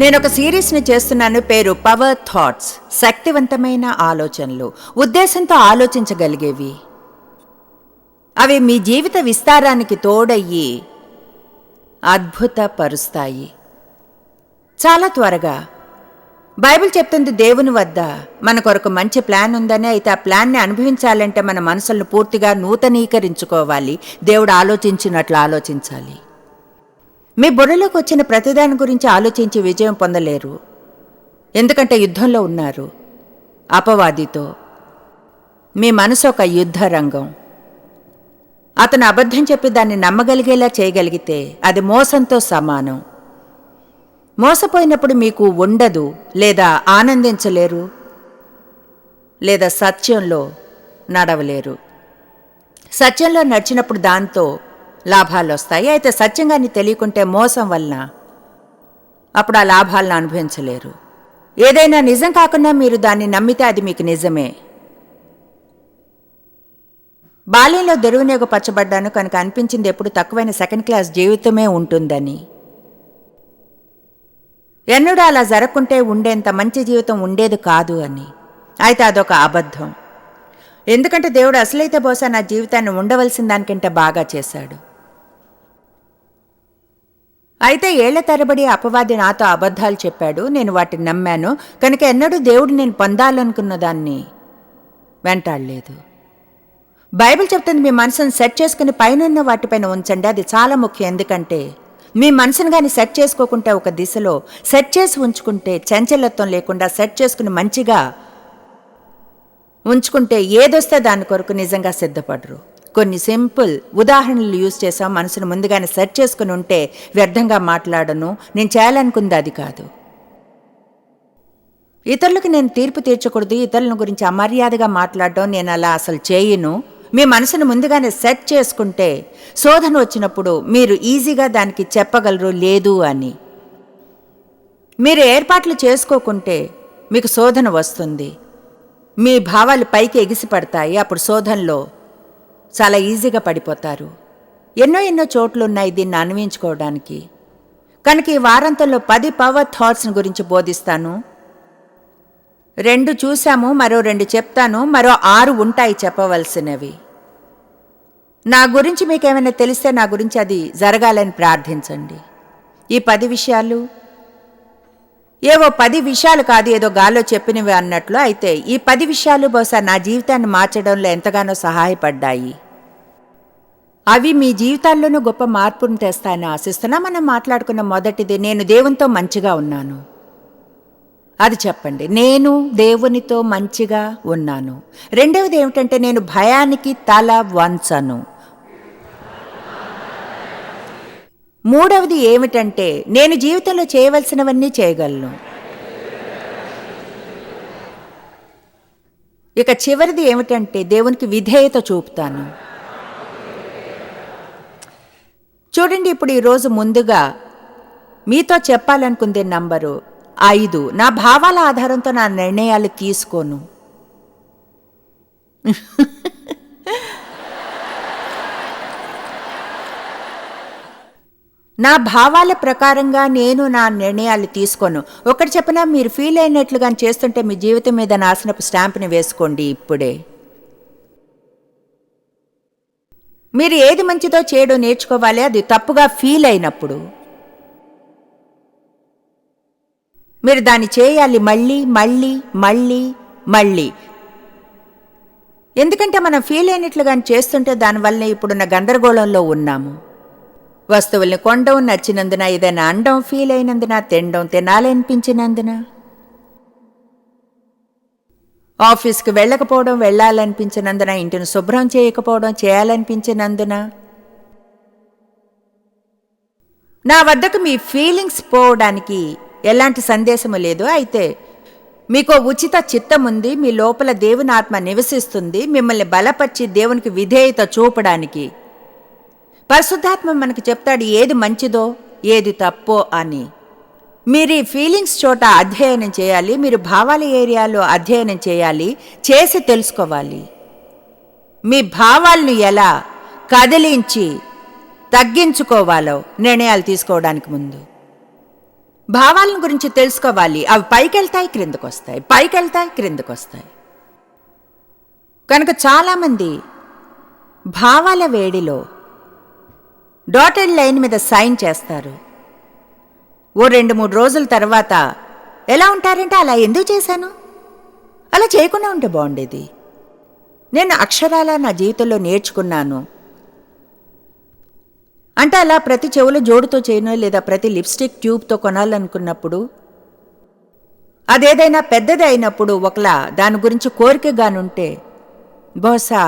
నేను ఒక సిరీస్ని చేస్తున్నాను పేరు పవర్ థాట్స్ శక్తివంతమైన ఆలోచనలు. ఉద్దేశంతో ఆలోచించగలిగేవి. అవి మీ జీవిత విస్తారానికి తోడయ్యి అద్భుతపరుస్తాయి. చాలా త్వరగా. బైబిల్ చెప్తుంది దేవుని వద్ద మన కొరకు మంచి ప్లాన్ ఉందని అయితే ఆ ప్లాన్ని అనుభవించాలంటే మన మనసులను పూర్తిగా నూతనీకరించుకోవాలి. దేవుడు ఆలోచించినట్లు ఆలోచించాలి. మీ బుర్రలోకి వచ్చిన ప్రతిదాని గురించి ఆలోచించి విజయం పొందలేరు. ఎందుకంటే యుద్ధంలో ఉన్నారు. అపవాదితో. మీ మనసు ఒక యుద్ధ రంగం అతను అబద్ధం చెప్పి దాన్ని నమ్మగలిగేలా చేయగలిగితే అది మోసంతో సమానం. మోసపోయినప్పుడు మీకు ఉండదు లేదా ఆనందించలేరు లేదా సత్యంలో నడవలేరు. సత్యంలో నడిచినప్పుడు దాంతో లాభాలు వస్తాయి. అయితే సత్యంగాన్ని తెలియకుంటే మోసం వలన అప్పుడు ఆ లాభాలను అనుభవించలేరు. ఏదైనా నిజం కాకుండా మీరు దాన్ని నమ్మితే అది మీకు నిజమే. బాల్యంలో దెరువునేగ పచ్చబడ్డాను కనుక అనిపించింది ఎప్పుడు తక్కువైన సెకండ్ క్లాస్ జీవితమే ఉంటుందని. ఎన్నడూ అలా జరగకుంటే ఉండేంత మంచి జీవితం ఉండేది కాదు అని. అయితే అదొక అబద్ధం. ఎందుకంటే దేవుడు అసలైతే బహుశా నా జీవితాన్ని ఉండవలసిన దానికంటే బాగా చేశాడు. అయితే ఏళ్ళ తరబడి అపవాది నాతో అబద్ధాలు చెప్పాడు. నేను వాటిని నమ్మాను. కనుక ఎన్నడూ దేవుడు నేను పొందాలనుకున్న దాన్ని వెంటాడలేదు. బైబిల్ చెప్తుంది మీ మనసును సెట్ చేసుకుని పైన వాటిపైన ఉంచండి. అది చాలా ముఖ్యం. ఎందుకంటే మీ మనసును కానీ సెట్ చేసుకోకుంటే ఒక దిశలో సెట్ చేసి ఉంచుకుంటే చంచలత్వం లేకుండా సెట్ చేసుకుని మంచిగా ఉంచుకుంటే ఏదొస్తే దాని కొరకు నిజంగా సిద్ధపడరు. కొన్ని సింపుల్ ఉదాహరణలు యూజ్ చేసాం మనసును ముందుగానే సెట్ చేసుకుని ఉంటే వ్యర్థంగా మాట్లాడను. నేను చేయాలనుకుంది అది కాదు. ఇతరులకు నేను తీర్పు తీర్చకూడదు. ఇతరుల గురించి అమర్యాదగా మాట్లాడడం నేను అలా అసలు చేయను. మీ మనసును ముందుగానే సెట్ చేసుకుంటే శోధన వచ్చినప్పుడు మీరు ఈజీగా దానికి చెప్పగలరు లేదు అని. మీరు ఏర్పాట్లు చేసుకోకుంటే మీకు శోధన వస్తుంది. మీ భావాలు పైకి ఎగిసిపడతాయి. అప్పుడు శోధనలో చాలా ఈజీగా పడిపోతారు. ఎన్నో ఎన్నో చోట్లు ఉన్నాయి దీన్ని అన్వయించుకోవడానికి. కనుక ఈ వారాంతంలో పది పవర్ థాట్స్ని గురించి బోధిస్తాను. రెండు చూశాము మరో రెండు చెప్తాను మరో ఆరు ఉంటాయి చెప్పవలసినవి. నా గురించి మీకేమైనా తెలిస్తే నా గురించి అది జరగాలని ప్రార్థించండి. ఈ పది విషయాలు ఏవో పది విషయాలు కాదు ఏదో గాల్లో చెప్పినవి అన్నట్లు అయితే ఈ పది విషయాలు బహుశా నా జీవితాన్ని మార్చడంలో ఎంతగానో సహాయపడ్డాయి. అవి మీ జీవితాల్లోనూ గొప్ప మార్పును తెస్తాయని ఆశిస్తున్నా మనం మాట్లాడుకున్న మొదటిది నేను దేవునితో మంచిగా ఉన్నాను. అది చెప్పండి నేను దేవునితో మంచిగా ఉన్నాను. రెండవది ఏమిటంటే నేను భయానికి తల వంచను. మూడవది ఏమిటంటే నేను జీవితంలో చేయవలసినవన్నీ చేయగలను. ఇక చివరిది ఏమిటంటే దేవునికి విధేయత చూపుతాను. చూడండి ఇప్పుడు ఈరోజు ముందుగా మీతో చెప్పాలనుకుందే నంబరు ఐదు. నా భావాల ఆధారంతో నా నిర్ణయాలు తీసుకోను. నా భావాల ప్రకారంగా నేను నా నిర్ణయాలు తీసుకోను. ఒకటి చెప్పినా మీరు ఫీల్ అయినట్లుగా చేస్తుంటే మీ జీవితం మీద నాశనపు స్టాంప్ని వేసుకోండి ఇప్పుడే. మీరు ఏది మంచిదో చేయడం నేర్చుకోవాలి అది తప్పుగా ఫీల్ అయినప్పుడు. మీరు దాన్ని చేయాలి మళ్ళీ మళ్ళీ మళ్ళీ మళ్ళీ. ఎందుకంటే మనం ఫీల్ అయినట్లుగా చేస్తుంటే దానివల్లనే ఇప్పుడున్న గందరగోళంలో ఉన్నాము. వస్తువుల్ని కొండం నచ్చినందున ఏదైనా అండం ఫీల్ అయినందున తినడం తినాలనిపించినందున. ఆఫీస్కి వెళ్ళకపోవడం వెళ్ళాలనిపించినందున ఇంటిని శుభ్రం చేయకపోవడం చేయాలనిపించినందున. నా వద్దకు మీ ఫీలింగ్స్ పోవడానికి ఎలాంటి సందేశము లేదు. అయితే మీకు ఉచిత చిత్తం ఉంది. మీ లోపల దేవుని ఆత్మ నివసిస్తుంది. మిమ్మల్ని బలపరిచి దేవునికి విధేయత చూపడానికి పరిశుద్ధాత్మ మనకు చెప్తాడు ఏది మంచిదో ఏది తప్పో అని. మీరు ఈ ఫీలింగ్స్ చోట అధ్యయనం చేయాలి మీరు భావాల ఏరియాలో అధ్యయనం చేయాలి చేసి తెలుసుకోవాలి. మీ భావాలను ఎలా కదిలించి తగ్గించుకోవాలో నిర్ణయాలు తీసుకోవడానికి ముందు. భావాలను గురించి తెలుసుకోవాలి అవి పైకెళ్తాయి క్రిందకు వస్తాయి పైకెళ్తాయి క్రిందకు వస్తాయి కనుక చాలామంది భావాల వేడిలో డాటెడ్ లైన్ మీద సైన్ చేస్తారు. ఓ రెండు మూడు రోజుల తర్వాత ఎలా ఉంటారంటే? అలా ఎందుకు చేశాను? అలా చేయకుండా ఉంటే బాగుండేది. నేను అక్షరాల నా జీవితంలో నేర్చుకున్నాను. అంటే అలా ప్రతి చెవుల జోడుతో చేయను లేదా ప్రతి లిప్స్టిక్ ట్యూబ్తో కొనాలనుకున్నప్పుడు అదేదైనా పెద్దది అయినప్పుడు ఒకలా దాని గురించి కోరికగానుంటే బహుశా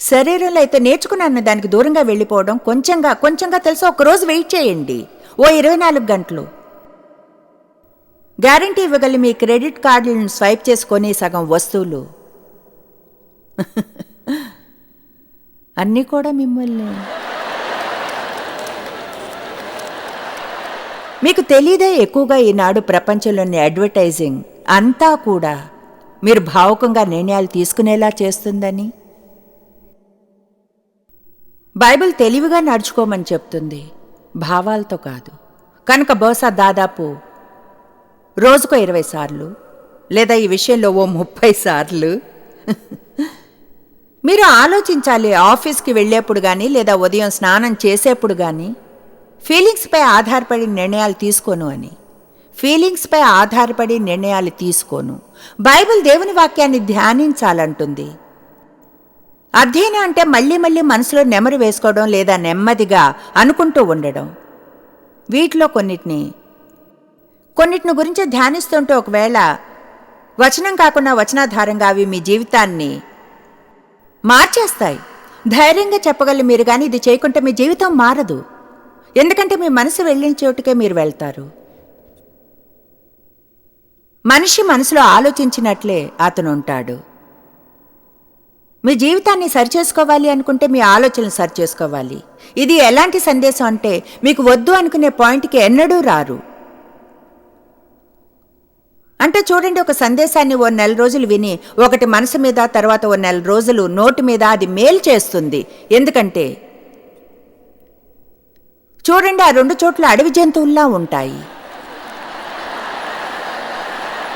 శరీరంలో అయితే నేర్చుకున్నాను దానికి దూరంగా వెళ్ళిపోవడం. కొంచెంగా కొంచెంగా తెలుసు? ఒకరోజు వెయిట్ చేయండి. ఓ ఇరవై నాలుగు గంటలు. గ్యారంటీ ఇవ్వగలి మీ క్రెడిట్ కార్డులను స్వైప్ చేసుకొని సగం వస్తువులు. అన్నీ కూడా మిమ్మల్ని. మీకు తెలియదే ఎక్కువగా ఈనాడు ప్రపంచంలోని అడ్వర్టైజింగ్ అంతా కూడా మీరు భావుకంగా నిర్ణయాలు తీసుకునేలా చేస్తుందని? బైబిల్ తెలివిగా నడుచుకోమని చెప్తుంది. భావాలతో కాదు. కనుక బహుశా దాదాపు రోజుకో ఇరవై సార్లు లేదా ఈ విషయంలో ఓ ముప్పై సార్లు. మీరు ఆలోచించాలి ఆఫీస్కి వెళ్ళేప్పుడు కానీ లేదా ఉదయం స్నానం చేసేప్పుడు కానీ ఫీలింగ్స్పై ఆధారపడి నిర్ణయాలు తీసుకోను అని. ఫీలింగ్స్పై ఆధారపడి నిర్ణయాలు తీసుకోను. బైబిల్ దేవుని వాక్యాన్ని ధ్యానించాలంటుంది. అధ్యయనం అంటే మళ్ళీ మళ్ళీ మనసులో నెమరు వేసుకోవడం లేదా నెమ్మదిగా అనుకుంటూ ఉండడం. వీటిలో కొన్నిటిని. కొన్నిటిని గురించి ధ్యానిస్తుంటే ఒకవేళ వచనం కాకుండా వచనాధారంగా అవి మీ జీవితాన్ని మార్చేస్తాయి. ధైర్యంగా చెప్పగలరు మీరు కానీ ఇది చేయకుంటే మీ జీవితం మారదు. ఎందుకంటే మీ మనసు వెళ్ళిన చోటుకే మీరు వెళ్తారు. మనిషి మనసులో ఆలోచించినట్లే అతను ఉంటాడు. మీ జీవితాన్ని సరిచేసుకోవాలి అనుకుంటే మీ ఆలోచనలు సరిచేసుకోవాలి. ఇది ఎలాంటి సందేశం అంటే మీకు వద్దు అనుకునే పాయింట్కి ఎన్నడూ రారు. అంటే చూడండి ఒక సందేశాన్ని ఓ నెల రోజులు విని ఒకటి మనసు మీద తర్వాత ఓ నెల రోజులు నోటి మీద అది మేలు చేస్తుంది. ఎందుకంటే చూడండి ఆ రెండు చోట్ల అడవి జంతువుల్లా ఉంటాయి.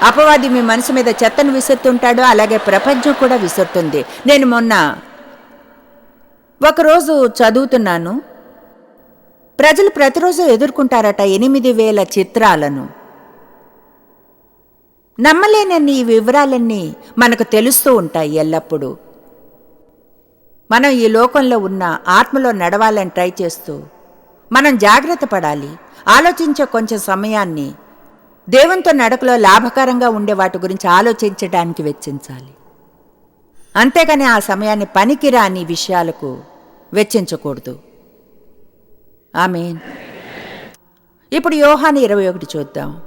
అపవాది మీ మనసు మీద చెత్తను విసురుతుంటాడు అలాగే ప్రపంచం కూడా విసురుతుంది. నేను మొన్న ఒకరోజు చదువుతున్నాను. ప్రజలు ప్రతిరోజు ఎదుర్కొంటారట ఎనిమిది వేల చిత్రాలను. నమ్మలేనన్ని ఈ వివరాలన్నీ మనకు తెలుస్తూ ఉంటాయి ఎల్లప్పుడూ. మనం ఈ లోకంలో ఉన్న ఆత్మలో నడవాలని ట్రై చేస్తూ మనం జాగ్రత్త పడాలి. ఆలోచించే కొంచెం సమయాన్ని దేవునితో నడకలో లాభకరంగా ఉండే వాటి గురించి ఆలోచించడానికి వెచ్చించాలి. అంతేగాని ఆ సమయాన్ని పనికిరాని విషయాలకు వెచ్చించకూడదు. ఆమె ఇప్పుడు యోహాని ఇరవై ఒకటి చూద్దాం.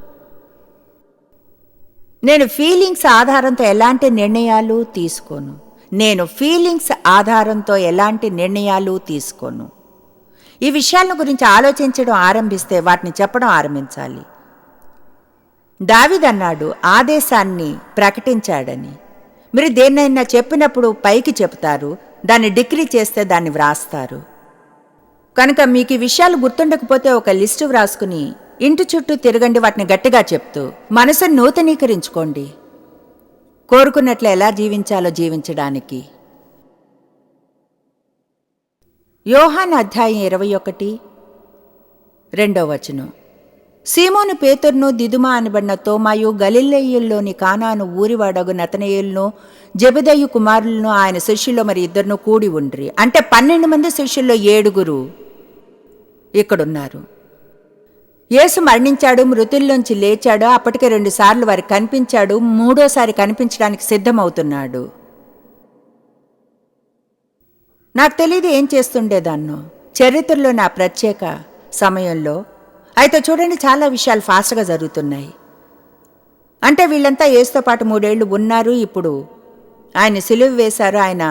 నేను ఫీలింగ్స్ ఆధారంతో ఎలాంటి నిర్ణయాలు తీసుకోను? నేను ఫీలింగ్స్ ఆధారంతో ఎలాంటి నిర్ణయాలు తీసుకోను? ఈ విషయాల గురించి ఆలోచించడం ఆరంభిస్తే వాటిని చెప్పడం ఆరంభించాలి. దావిదన్నాడు ఆదేశాన్ని ప్రకటించాడని. మీరు దేన్నైనా చెప్పినప్పుడు పైకి చెప్తారు దాన్ని డిగ్రీ చేస్తే దాన్ని వ్రాస్తారు. కనుక మీకు ఈ విషయాలు గుర్తుండకపోతే ఒక లిస్టు వ్రాసుకుని ఇంటి చుట్టూ తిరగండి వాటిని గట్టిగా చెప్తూ మనసును నూతనీకరించుకోండి. కోరుకున్నట్లు ఎలా జీవించాలో జీవించడానికి. యోహాన్ అధ్యాయం ఇరవై ఒకటి రెండో వచనం. సీమోను పేతుర్ను దిదుమా అనబడిన తోమాయు గలిల్లయ్యుల్లోని కానాను ఊరివాడగు నతనయేలును జబిదయ్యు కుమారులను ఆయన శిష్యుల్లో మరి ఇద్దరును కూడి ఉండ్రి. అంటే పన్నెండు మంది శిష్యుల్లో ఏడుగురు ఇక్కడున్నారు. యేసు మరణించాడు మృతుల్లోంచి లేచాడు అప్పటికే రెండుసార్లు వారికి కనిపించాడు మూడోసారి కనిపించడానికి సిద్ధమవుతున్నాడు. నాకు తెలియదు ఏం చేస్తుండేదాన్నో. చరిత్రలో నా ప్రత్యేక సమయంలో అయితే చూడండి చాలా విషయాలు ఫాస్ట్గా జరుగుతున్నాయి. అంటే వీళ్ళంతా ఏసుతో పాటు మూడేళ్ళు ఉన్నారు ఇప్పుడు. ఆయన సిలువ వేశారు ఆయన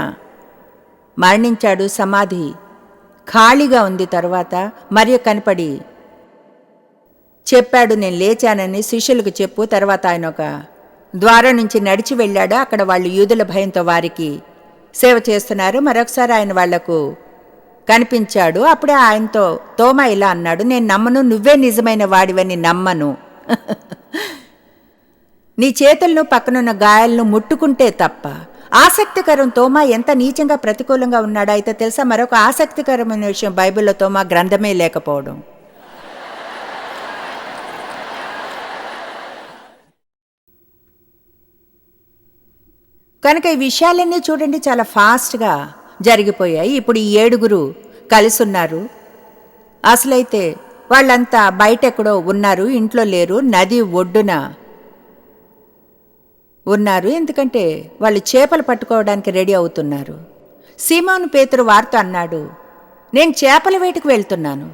మరణించాడు సమాధి ఖాళీగా ఉంది తర్వాత మరియు కనపడి చెప్పాడు నేను లేచానని శిష్యులకు చెప్పు. తర్వాత ఆయన ఒక ద్వారం నుంచి నడిచి వెళ్ళాడు. అక్కడ వాళ్ళు యూదుల భయంతో వారికి సేవ చేస్తున్నారు. మరొకసారి ఆయన వాళ్ళకు కనిపించాడు. అప్పుడే ఆయనతో తోమ ఇలా అన్నాడు. నేను నమ్మను. నువ్వే నిజమైన వాడివని నమ్మను. నీ చేతులను పక్కనున్న గాయాలను ముట్టుకుంటే తప్ప. ఆసక్తికరం తోమా ఎంత నీచంగా ప్రతికూలంగా ఉన్నాడో అయితే తెలుసా? మరొక ఆసక్తికరమైన విషయం బైబిల్లో తోమా గ్రంథమే లేకపోవడం. కనుక ఈ విషయాలన్నీ చూడండి. చాలా ఫాస్ట్గా జరిగిపోయాయి. ఇప్పుడు ఈ ఏడుగురు కలిసున్నారు. అసలైతే వాళ్ళంతా బయట ఎక్కడో ఉన్నారు ఇంట్లో లేరు నది ఒడ్డున ఉన్నారు. ఎందుకంటే వాళ్ళు చేపలు పట్టుకోవడానికి రెడీ అవుతున్నారు. సీమాను పేతురు వార్త అన్నాడు నేను చేపల వేటకు వెళ్తున్నాను.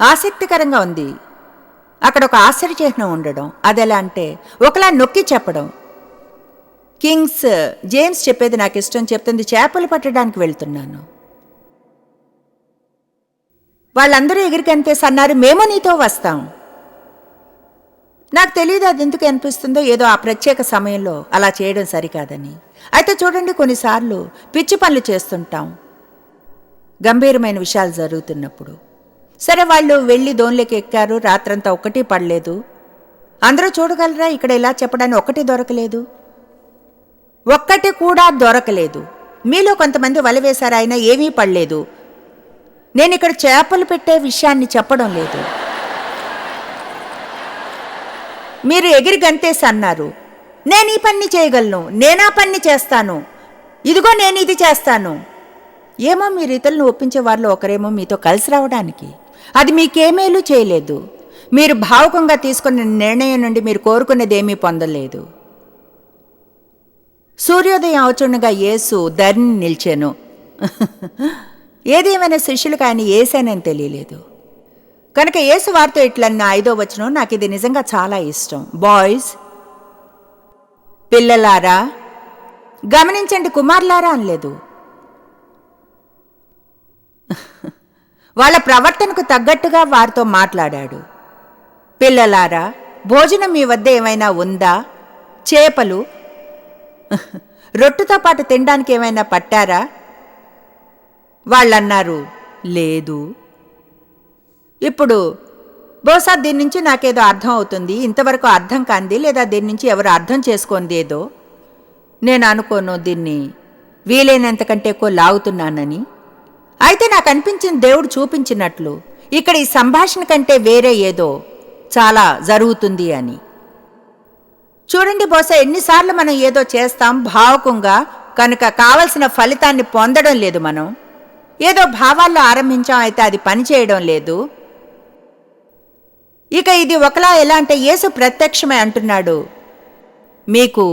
ఆసక్తికరంగా ఉంది. అక్కడ ఒక ఆశ్చర్యచిహ్నం ఉండడం. అదెలా అంటే ఒకలా నొక్కి చెప్పడం. కింగ్స్ జేమ్స్ చెప్పేది నాకు ఇష్టం చెప్తుంది చేపలు పట్టడానికి వెళ్తున్నాను. వాళ్ళందరూ ఎగిరికి అనిపేసి అన్నారు మేము నీతో వస్తాం. నాకు తెలియదు అది ఎందుకు అనిపిస్తుందో ఏదో ఆ ప్రత్యేక సమయంలో అలా చేయడం సరికాదని. అయితే చూడండి కొన్నిసార్లు పిచ్చి పనులు చేస్తుంటాం. గంభీరమైన విషయాలు జరుగుతున్నప్పుడు. సరే వాళ్ళు వెళ్ళి దోన్లోకి ఎక్కారు రాత్రంతా ఒక్కటి పడలేదు. అందరూ చూడగలరా ఇక్కడ ఇలా చెప్పడానికి ఒకటి దొరకలేదు? ఒక్కటి కూడా దొరకలేదు. మీలో కొంతమంది వల ఏమీ పడలేదు. నేను ఇక్కడ చేపలు పెట్టే విషయాన్ని చెప్పడం లేదు. మీరు ఎగిరి గంతేసి అన్నారు నేను ఈ పని చేయగలను నేనా పని చేస్తాను. ఇదిగో నేను ఇది చేస్తాను. ఏమో మీరు ఇతరులను ఒప్పించే వారిలో ఒకరేమో మీతో కలిసి రావడానికి. అది మీకేమేలు చేయలేదు. మీరు భావుకంగా తీసుకున్న నిర్ణయం నుండి మీరు కోరుకున్నది ఏమీ పొందలేదు. సూర్యోదయం అవుచుండగా యేసు ధరిని నిలిచాను. ఏదేమైనా శిష్యులకు ఆయన ఏసానని తెలియలేదు. కనుక యేసు వారితో ఇట్లన్న ఐదో వచనం నాకు ఇది నిజంగా చాలా ఇష్టం. బాయ్స్ పిల్లలారా గమనించండి కుమార్లారా అనలేదు. వాళ్ళ ప్రవర్తనకు తగ్గట్టుగా వారితో మాట్లాడాడు. పిల్లలారా భోజనం మీ వద్ద ఏమైనా ఉందా? చేపలు రొట్టుతో పాటు తినడానికి ఏమైనా పట్టారా? వాళ్ళన్నారు లేదు. ఇప్పుడు బహుశా దీని నుంచి నాకేదో అర్థం అవుతుంది ఇంతవరకు అర్థం కాంది లేదా దీని నుంచి ఎవరు అర్థం చేసుకోంది ఏదో. నేను అనుకోను దీన్ని వీలైనంతకంటే ఎక్కువ లాగుతున్నానని. అయితే నాకు అనిపించిన దేవుడు చూపించినట్లు ఇక్కడ ఈ సంభాషణ కంటే వేరే ఏదో చాలా జరుగుతుంది అని. చూడండి బహుశా ఎన్నిసార్లు మనం ఏదో చేస్తాం భావకంగా కనుక కావలసిన ఫలితాన్ని పొందడం లేదు మనం. ఏదో భావాల్లో ఆరంభించాం అయితే అది పనిచేయడం లేదు. ఇక ఇది ఒకలా ఎలా అంటే యేసు ప్రత్యక్షమే అంటున్నాడు మీకు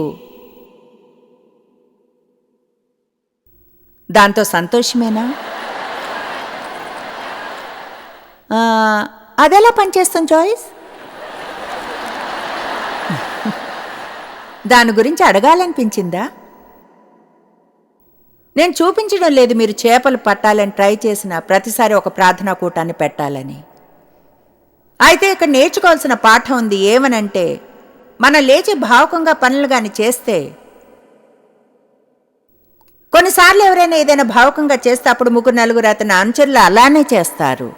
దాంతో సంతోషమేనా? అదెలా పనిచేస్తుంది చాయిస్ దాని గురించి అడగాలనిపించిందా? నేను చూపించడం లేదు మీరు చేపలు పట్టాలని ట్రై చేసిన ప్రతిసారి ఒక ప్రార్థనా కూటాన్ని పెట్టాలని. అయితే ఇక్కడ నేర్చుకోవాల్సిన పాఠం ఉంది ఏమనంటే మనం లేచి భావకంగా పనులు కానీ చేస్తే కొన్నిసార్లు ఎవరైనా ఏదైనా భావకంగా చేస్తే అప్పుడు ముగ్గురు నలుగురు అతని అనుచరులు అలానే చేస్తారు.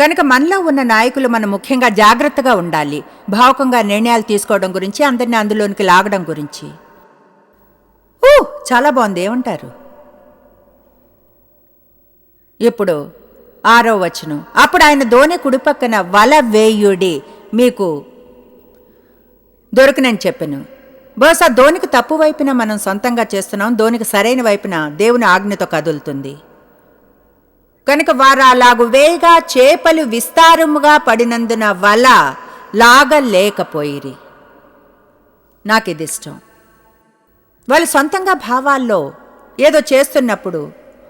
కనుక మనలో ఉన్న నాయకులు మనం ముఖ్యంగా జాగ్రత్తగా ఉండాలి. భావకంగా నిర్ణయాలు తీసుకోవడం గురించి అందరినీ అందులోనికి లాగడం గురించి. ఓ చాలా బాగుంది. ఏమంటారు? ఇప్పుడు ఆరో వచనం. అప్పుడు ఆయన దోణి కుడిపక్కన వల వేయుడి మీకు దొరికినని చెప్పాను. బహుశా దోనికి తప్పు వైపున మనం సొంతంగా చేస్తున్నాం దోనికి సరైన వైపున దేవుని ఆజ్ఞతో కదులుతుంది. కనుక వారు అలాగు వేగా చేపలు విస్తారముగా పడినందున వల లాగలేకపోయిరి. నాకు ఇది ఇష్టం వాళ్ళు సొంతంగా భావాల్లో ఏదో చేస్తున్నప్పుడు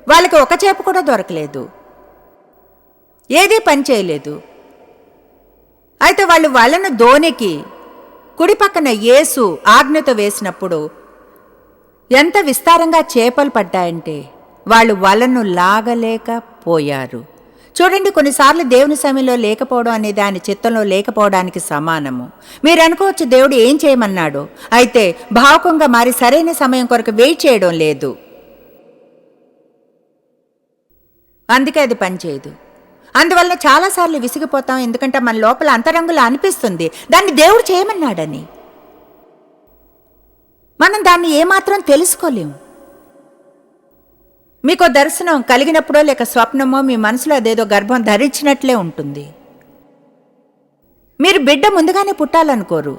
వాళ్ళకి ఒక చేప కూడా దొరకలేదు. ఏదీ పని చేయలేదు. అయితే వాళ్ళు వలను దోనికి కుడిపక్కన యేసు ఆజ్ఞతో వేసినప్పుడు ఎంత విస్తారంగా చేపలు పడ్డాయంటే వాళ్ళు వలను లాగలేక పోయారు. చూడండి కొన్నిసార్లు దేవుని సమయంలో లేకపోవడం అనేది ఆయన చిత్తంలో లేకపోవడానికి సమానము. మీరు అనుకోవచ్చు దేవుడు ఏం చేయమన్నాడు? అయితే భావకంగా మారి సరైన సమయం కొరకు వెయిట్ చేయడం లేదు. అందుకే అది పనిచేయదు అందువల్ల చాలాసార్లు విసిగిపోతాం ఎందుకంటే మన లోపల అంతరంగులు అనిపిస్తుంది. దాన్ని దేవుడు చేయమన్నాడని. మనం దాన్ని ఏమాత్రం తెలుసుకోలేం. మీకు దర్శనం కలిగినప్పుడో లేక స్వప్నమో మీ మనసులో అదేదో గర్భం ధరించినట్లే ఉంటుంది. మీరు బిడ్డ ముందుగానే పుట్టాలనుకోరు.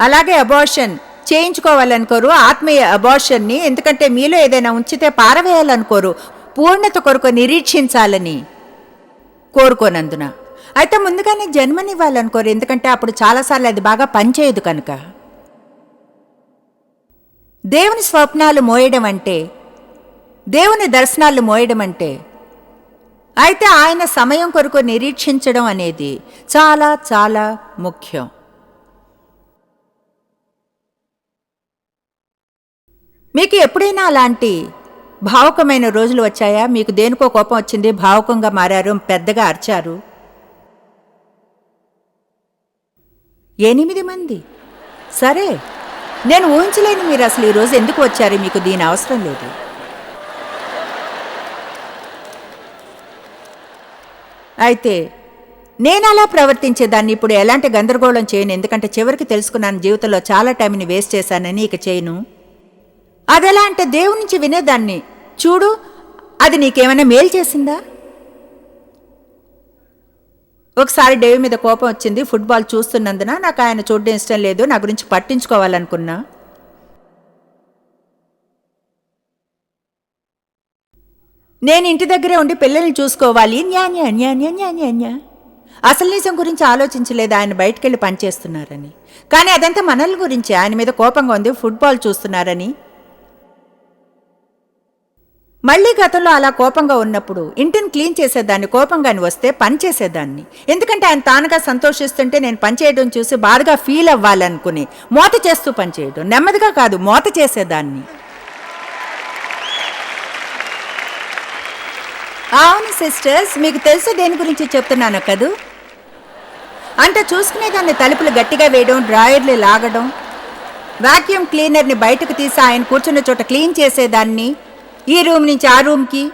అలాగే అబార్షన్ చేయించుకోవాలనుకోరు. ఆత్మీయ అబార్షన్ని ఎందుకంటే మీలో ఏదైనా ఉంచితే పారవేయాలనుకోరు. పూర్ణత కొరకు నిరీక్షించాలని కోరుకోనందున. అయితే ముందుగానే జన్మనివ్వాలనుకోరు. ఎందుకంటే అప్పుడు చాలాసార్లు అది బాగా పనిచేయదు కనుక. దేవుని స్వప్నాలు మోయడం అంటే దేవుని దర్శనాలు మోయడం అంటే అయితే ఆయన సమయం కొరకు నిరీక్షించడం అనేది చాలా చాలా ముఖ్యం. మీకు ఎప్పుడైనా అలాంటి భావకమైన రోజులు వచ్చాయా? మీకు దేనికో కోపం వచ్చింది భావకంగా మారారు పెద్దగా అరిచారు? ఎనిమిది మంది. సరే. నేను ఊహించలేని మీరు అసలు ఈరోజు ఎందుకు వచ్చారు? మీకు దీని అవసరం లేదు. అయితే నేను అలా ప్రవర్తించేదాన్ని ఇప్పుడు ఎలాంటి గందరగోళం చేయను. ఎందుకంటే చివరికి తెలుసుకున్నాను జీవితంలో చాలా టైంని వేస్ట్ చేశానని ఇక చేయను. అదెలా అంటే దేవుడి నుంచి వినేదాన్ని. చూడు అది నీకేమైనా మేలు చేసిందా? ఒకసారి డేవి మీద కోపం వచ్చింది ఫుట్బాల్ చూస్తున్నందున నాకు ఆయన చూడడం ఇష్టం లేదు నా గురించి పట్టించుకోవాలనుకున్నా. నేను ఇంటి దగ్గరే ఉండి పిల్లల్ని చూసుకోవాలి. న్యా న్యా న్యా న్యా అసలు నిజం గురించి ఆలోచించలేదు ఆయన బయటకెళ్ళి పనిచేస్తున్నారని. కానీ అదంతా మనల గురించి ఆయన మీద కోపంగా ఉంది ఫుట్బాల్ చూస్తున్నారని. మళ్ళీ గతంలో అలా కోపంగా ఉన్నప్పుడు ఇంటిని క్లీన్ చేసేదాన్ని కోపంగాని వస్తే పని చేసేదాన్ని. ఎందుకంటే ఆయన తానుగా సంతోషిస్తుంటే నేను పనిచేయడం చూసి బాధగా ఫీల్ అవ్వాలనుకుని మోత చేస్తూ పనిచేయడం నెమ్మదిగా కాదు మోత చేసేదాన్ని. అవును సిస్టర్స్ మీకు తెలుసు దేని గురించి చెప్తున్నాను కదూ? అంటే చూసుకునేదాన్ని తలుపులు గట్టిగా వేయడం డ్రాయర్లు లాగడం వాక్యూమ్ క్లీనర్ని బయటకు తీసి ఆయన కూర్చున్న చోట క్లీన్ చేసేదాన్ని. ఈ రూమ్ నుంచి ఆ రూమ్కి?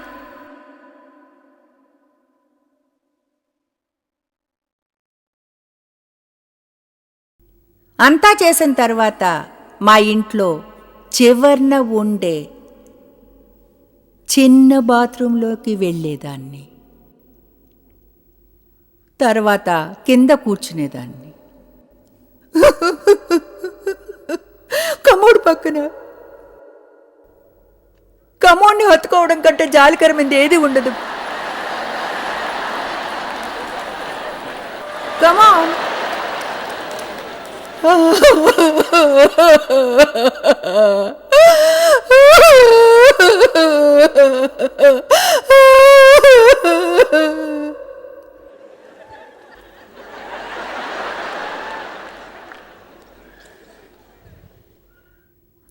అంతా చేసిన తర్వాత మా ఇంట్లో చివర్న ఉండే చిన్న బాత్రూంలోకి వెళ్ళేదాన్ని. తర్వాత కింద కూర్చునేదాన్ని. కమోడు పక్కన కమోడ్ని హత్తుకోవడం కంటే జాలికరమైంది ఏది ఉండదు కమాన్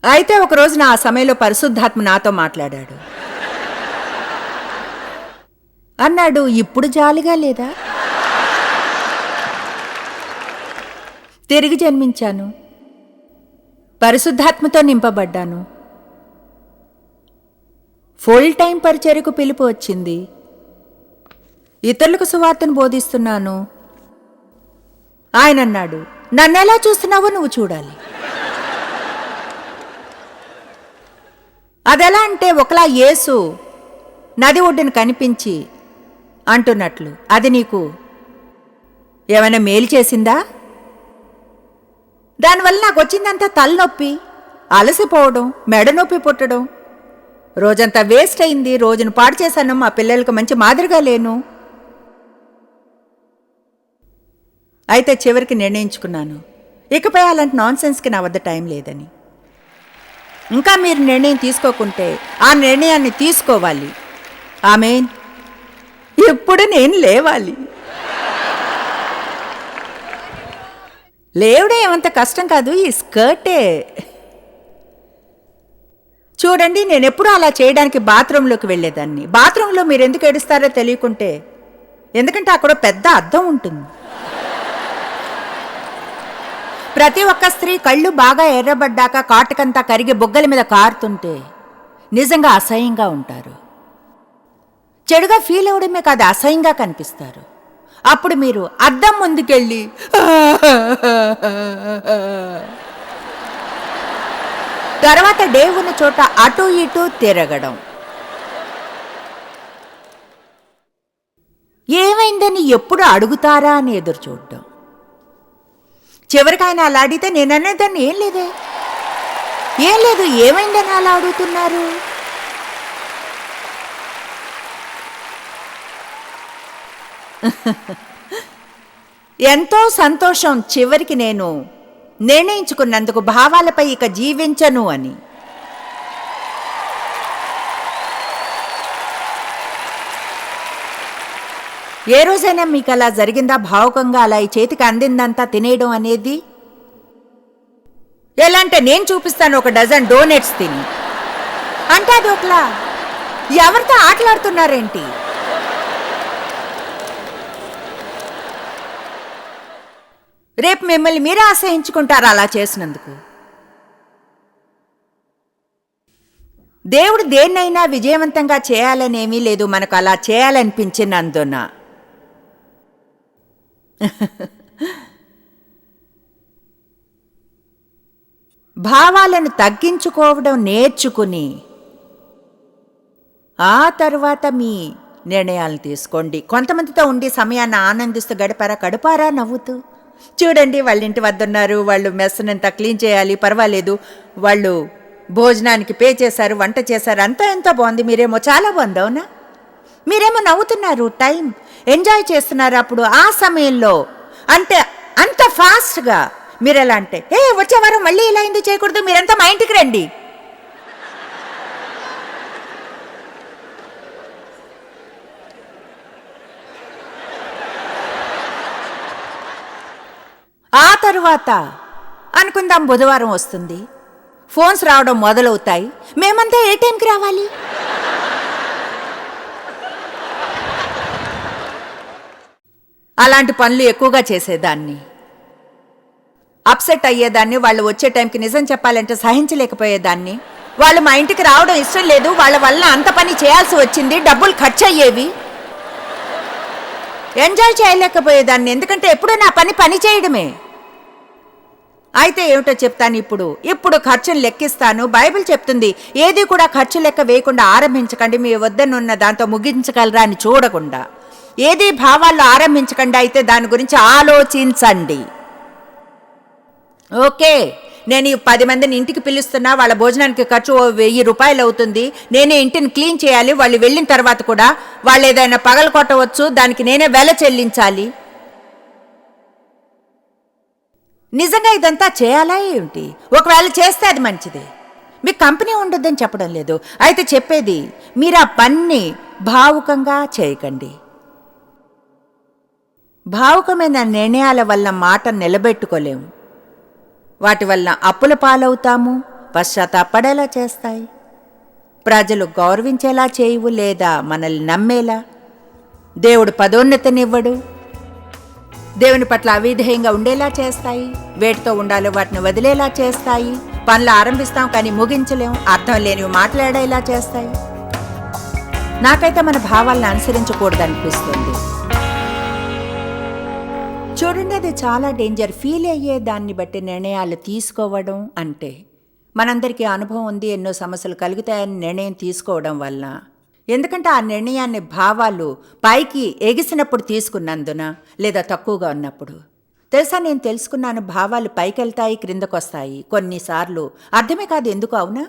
అయితే ఒక నా ఆ సమయంలో పరిశుద్ధాత్మ నాతో మాట్లాడాడు. అన్నాడు ఇప్పుడు జాలిగా లేదా? తిరిగి జన్మించాను. పరిశుద్ధాత్మతో నింపబడ్డాను. ఫుల్ టైం పరిచర్యకు పిలుపు వచ్చింది. ఇతరులకు సువార్తను బోధిస్తున్నాను. ఆయన అన్నాడు నన్నెలా చూస్తున్నావో నువ్వు చూడాలి. అదెలా అంటే ఒకలా యేసు నది ఒడ్డున కనిపించి అంటున్నట్లు. అది నీకు ఏమైనా మేలు చేసిందా? దానివల్ల నాకు వచ్చిందంతా తలనొప్పి అలసిపోవడం మెడ నొప్పి పుట్టడం. రోజంతా వేస్ట్ అయింది రోజును పాడు చేశాను మా పిల్లలకు మంచి మాదిరిగా లేను. అయితే చివరికి నిర్ణయించుకున్నాను. ఇకపై అలాంటి నాన్సెన్స్కి నా వద్ద టైం లేదని. ఇంకా మీరు నిర్ణయం తీసుకోకుంటే ఆ నిర్ణయాన్ని తీసుకోవాలి. ఆమె ఎప్పుడు నేను లేవాలి. లేవడం ఏమంత కష్టం కాదు ఈ స్కర్టే. చూడండి నేను ఎప్పుడూ అలా చేయడానికి బాత్రూంలోకి వెళ్ళేదాన్ని. బాత్రూంలో మీరు ఎందుకు ఏడుస్తారో తెలియకుంటే ఎందుకంటే అక్కడ పెద్ద అద్దం ఉంటుంది. ప్రతి ఒక్క స్త్రీ కళ్ళు బాగా ఎర్రబడ్డాక కాటుకంతా కరిగి బొగ్గల మీద కారుతుంటే నిజంగా అసహ్యంగా ఉంటారు. చెడుగా ఫీల్ అవడమే కాదు అసహ్యంగా కనిపిస్తారు. అప్పుడు మీరు అద్దం ముందుకెళ్ళి తర్వాత డే ఉన్న చోట అటు ఇటు తిరగడం. ఏమైందని ఎప్పుడు అడుగుతారా అని ఎదురు చూడడం చివరికి ఆయన అలా అడిగితే నేను అనేదాన్ని ఏం లేదే. ఏం లేదు ఏమైందని అలా అడుగుతున్నారు. ఎంతో సంతోషం చివరికి నేను నిర్ణయించుకున్నందుకు భావాలపై ఇక జీవించను అని. ఏ రోజైనా మీకు అలా జరిగిందా? భావుకంగా అలా ఈ చేతికి అందిందంతా తినేయడం అనేది? ఎలా అంటే నేను చూపిస్తాను ఒక డజన్ డోనెట్స్ తిని. అంటే అది ఒకలా? ఎవరితో ఆటలాడుతున్నారేంటి? రేపు మిమ్మల్ని మీరే ఆశ్రయించుకుంటారు అలా చేసినందుకు? దేవుడు దేన్నైనా విజయవంతంగా చేయాలనేమీ లేదు మనకు అలా చేయాలనిపించినందున. భావాలను తగ్గించుకోవడం నేర్చుకుని ఆ తర్వాత మీ నిర్ణయాలు తీసుకోండి. కొంతమందితో ఉండి సమయాన్ని ఆనందిస్తూ గడిపారా? గడిపారా? నవ్వుతూ. చూడండి వాళ్ళ ఇంటి వద్ద ఉన్నారు వాళ్ళు మెస్సనంతా క్లీన్ చేయాలి పర్వాలేదు. వాళ్ళు భోజనానికి పే చేశారు వంట చేశారు అంతా ఎంతో బాగుంది. మీరేమో చాలా బాగుంది అవునా? మీరేమో నవ్వుతున్నారు టైం ఎంజాయ్ చేస్తున్నారు అప్పుడు ఆ సమయంలో. అంటే అంత ఫాస్ట్గా మీరు ఎలా అంటే ఏ వచ్చే వారం మళ్ళీ ఇలా ఎందుకు చేయకూడదు? మీరంతా మా ఇంటికి రండి. ఆ తరువాత అనుకుందాం బుధవారం వస్తుంది. ఫోన్స్ రావడం మొదలవుతాయి. మేమంతా ఏ టైంకి రావాలి? అలాంటి పనులు ఎక్కువగా చేసేదాన్ని. అప్సెట్ అయ్యేదాన్ని వాళ్ళు వచ్చే టైంకి నిజం చెప్పాలంటే సహించలేకపోయేదాన్ని. వాళ్ళు మా ఇంటికి రావడం ఇష్టం లేదు వాళ్ళ వల్ల అంత పని చేయాల్సి వచ్చింది డబ్బులు ఖర్చు అయ్యేవి ఎంజాయ్ చేయలేకపోయేదాన్ని ఎందుకంటే ఎప్పుడూ నా పని పని చేయడమే. అయితే ఏమిటో చెప్తాను ఇప్పుడు. ఇప్పుడు ఖర్చును లెక్కిస్తాను. బైబిల్ చెప్తుంది ఏది కూడా ఖర్చు లెక్క వేయకుండా ఆరంభించకండి మీ వద్దనున్న దాంతో ముగించగలరా అని చూడకుండా. ఏది భావాల్లో ఆరంభించకండి అయితే దాని గురించి ఆలోచించండి. ఓకే నేను ఈ పది మందిని ఇంటికి పిలుస్తున్నా వాళ్ళ భోజనానికి ఖర్చు వెయ్యి రూపాయలు అవుతుంది నేనే ఇంటిని క్లీన్ చేయాలి వాళ్ళు వెళ్ళిన తర్వాత కూడా వాళ్ళు ఏదైనా పగలు కొట్టవచ్చు దానికి నేనే వెల చెల్లించాలి. నిజంగా ఇదంతా చేయాలా ఏమిటి? ఒకవేళ చేస్తే అది మంచిది. మీకు కంపెనీ ఉండొద్దని చెప్పడం లేదు. అయితే చెప్పేది మీరు ఆ పన్ని భావుకంగా చేయకండి. భావుకమైన నిర్ణయాల వల్ల మాట నిలబెట్టుకోలేము. వాటి వల్ల అప్పుల పాలవుతాము పశ్చాత్తాపడేలా చేస్తాయి. ప్రజలు గౌరవించేలా చేయవు లేదా మనల్ని నమ్మేలా? దేవుడు పదోన్నతినివ్వడు. దేవుని పట్ల అవిధేయంగా ఉండేలా చేస్తాయి. వేటితో ఉండాలో వాటిని వదిలేలా చేస్తాయి. పనులు ఆరంభిస్తాం కానీ ముగించలేం అర్థం లేనివి మాట్లాడేలా చేస్తాయి. నాకైతే మన భావాలను అనుసరించకూడదనిపిస్తుంది. చూడండి అది చాలా డేంజర్ ఫీల్ అయ్యే దాన్ని బట్టి నిర్ణయాలు తీసుకోవడం అంటే మనందరికీ అనుభవం ఉంది ఎన్నో సమస్యలు కలుగుతాయని నిర్ణయం తీసుకోవడం వల్ల. ఎందుకంటే ఆ నిర్ణయాన్ని భావాలు పైకి ఎగిసినప్పుడు తీసుకున్నందున లేదా తక్కువగా ఉన్నప్పుడు. తెలుసా నేను తెలుసుకున్నాను భావాలు పైకెళ్తాయి క్రిందకొస్తాయి. కొన్నిసార్లు అర్థమే కాదు ఎందుకు అవునా?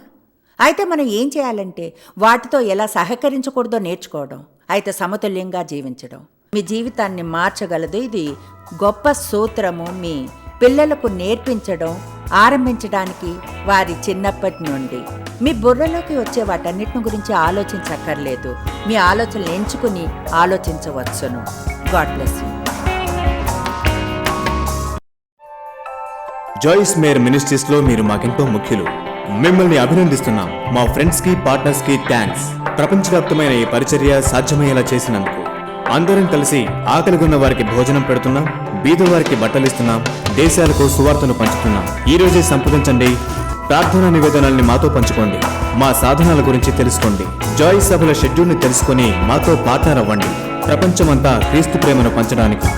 అయితే మనం ఏం చేయాలంటే వాటితో ఎలా సహకరించకూడదో నేర్చుకోవడం అయితే సమతుల్యంగా జీవించడం. మీ జీవితాన్ని మార్చగలదు. ఇది గొప్ప సూత్రము. మీ పిల్లలకు నేర్పించడం ఆరంభించడానికి వారి చిన్నప్పటి నుండి. మీ బుర్రలోకి వచ్చే వాటన్నిటిని గురించి ఆలోచించక్కర్లేదు. మీ ఆలోచనలు ఎంచుకుని ఆలోచించవచ్చును. God bless you. Joyce Meyer మినిస్ట్రీస్లో మీరు మాకెంతో ముఖ్యులు. మిమ్మల్ని అభినందిస్తున్నాం. మా ఫ్రెండ్స్కి పార్ట్నర్స్కి థ్యాంక్స్. ప్రపంచవ్యాప్తమైన ఈ పరిచర్య సాధ్యమయ్యేలా చేసినందుకు. అందరం కలిసి ఆకలిగొన్న వారికి భోజనం పెడుతున్నాం బీద వారికి బట్టలిస్తున్నాం దేశాలకు సువార్తను పంచుతున్నాం. ఈ రోజే సంప్రదించండి ప్రార్థనా నివేదనల్ని మాతో పంచుకోండి మా సాధనాల గురించి తెలుసుకోండి జాయ్ సభల షెడ్యూల్ని తెలుసుకొని మాతో పార్ట్నర్ అవ్వండి ప్రపంచమంతా క్రీస్తు ప్రేమను పంచడానికి.